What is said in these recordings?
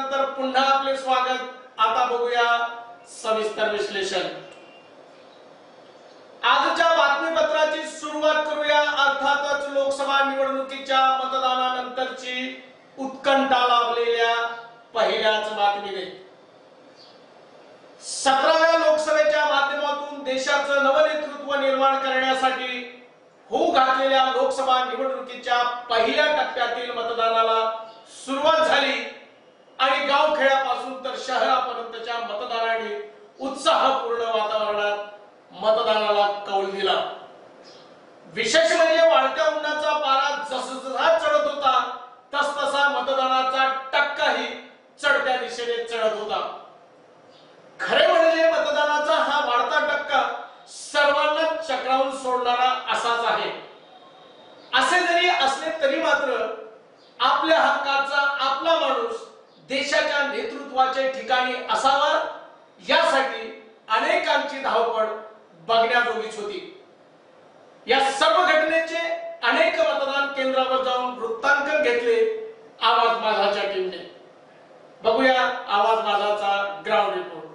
नंतर पुन्हा आपले स्वागत. आता बघूया सविस्तर विश्लेषण. आजच्या बातमीपत्राची सुरुवात करूया. अर्थातच लोकसभा निवडणुकीच्या मतदानानंतरची उत्कंठा लाभलेल्या पहिल्याच बातमीने. सतराव्या लोकसभेच्या माध्यमातून देशाचं नवनेतृत्व निर्माण करण्यासाठी होऊ घातलेल्या लोकसभा निवडणुकीच्या पहिल्या टप्प्यातील मतदानाला सुरुवात झाली. आणि गावखेड्यापासून तर शहरापर्यंतच्या मतदारांनी उत्साहपूर्ण देशाच्या नेतृत्वाच्या ठिकाणी असावा यासाठी अनेकांची धावपळ बघण्याजोगीच होती. या सर्व घटनेचे अनेक मतदान केंद्रावर जाऊन वृत्तांकन घेतले आवाज माझाच्या टीमने बघूया आवाज माझाचा ग्राउंड रिपोर्ट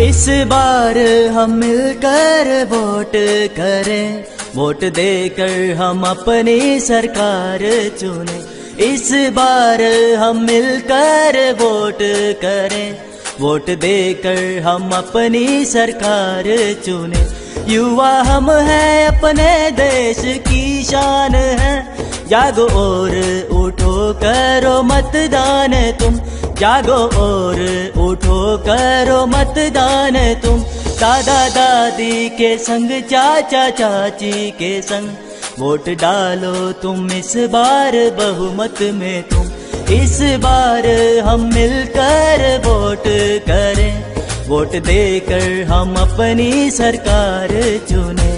इस बार हम मिलकर वोट करें वोट देकर हम अपनी सरकार चुने। इस बार हम मिलकर वोट करें। वोट देकर हम अपनी सरकार चुने। युवा हम हैं, अपने देश की शान है। जागो और उठो करो मतदान तुम। जागो और उठो करो मतदान तुम। दादा दादी के संग, चाचा चाची के संग। वोट डालो तुम इस बार बहुमत में तुम। इस बार हम मिलकर वोट करें। वोट देकर हम अपनी सरकार चुने।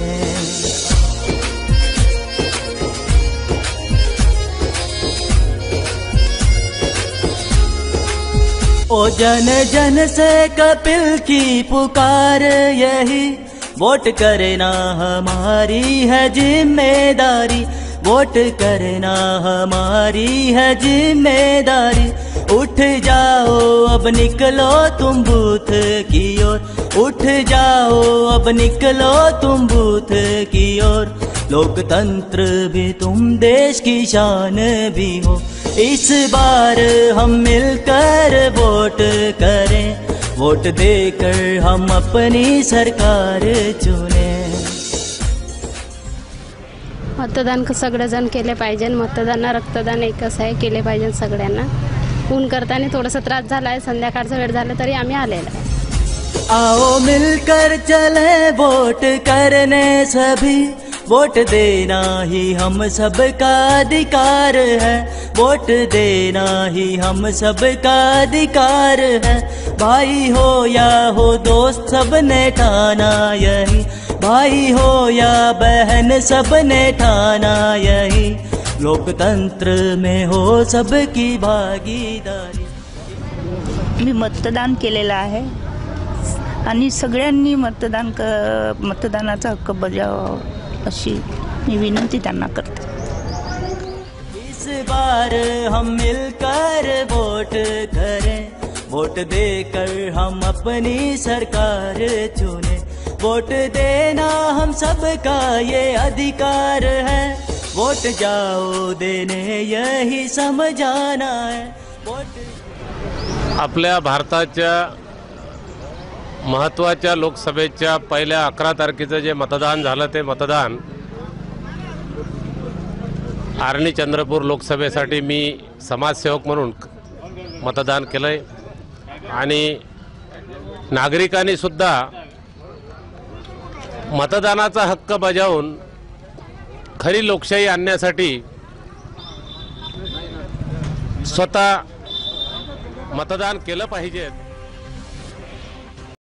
ओ जन जन से कपिल की पुकार यही। वोट करना हमारी है ज़िम्मेदारी। वोट करना हमारी है ज़िम्मेदारी। उठ जाओ, अब निकलो तुम बूथ की ओर। उठ जाओ, अब निकलो तुम बूथ की ओर। लोकतंत्र भी तुम, देश की शान भी हो। इस बार हम मिलकर वोट करें। वोट देकर हम अपनी सरकार चुने। मतदान क- सगळेजण केले पाहिजे मतदान रक्तदान एकच आहे केले पाहिजे सगळ्यांना. ऊन करताना थोडासा त्रास झाला आहे संध्याकाळचा वेळ झाला तरी आम्ही आलेलो. आहे आओ मिलकर चले वोट करने सभी। वोट देना ही हम सबका अधिकार है। वोट देना ही हम सबका अधिकार है। भाई हो या हो दोस्त सबने ठाना यही। भाई हो या बहन सबने ठाना यही। लोकतंत्र में हो सबकी भागीदारी। मी मतदान केलेलं आहे आणि सगळ्यांनी मतदान क मतदानाचा हक्क बजावावा. अशी मी विनंती त्यांना करते. इस बार हम मिलकर वोट करें। वोट देकर हम अपनी सरकार चुने। वोट देना हम सबका ये अधिकार है। वोट जाओ देने यही समझाना है। वोट आपल्या भारताच्या महत्त्वाच्या लोकसभेच्या पहिल्या अकरा तारखेचं जे मतदान झालं ते मतदान आर्णी चंद्रपूर लोकसभेसाठी मी समाजसेवक म्हणून मतदान केलं आहे आणि नागरिकांनीसुद्धा मतदानाचा हक्क बजावून खरी लोकशाही आणण्यासाठी स्वतः मतदान केलं पाहिजे.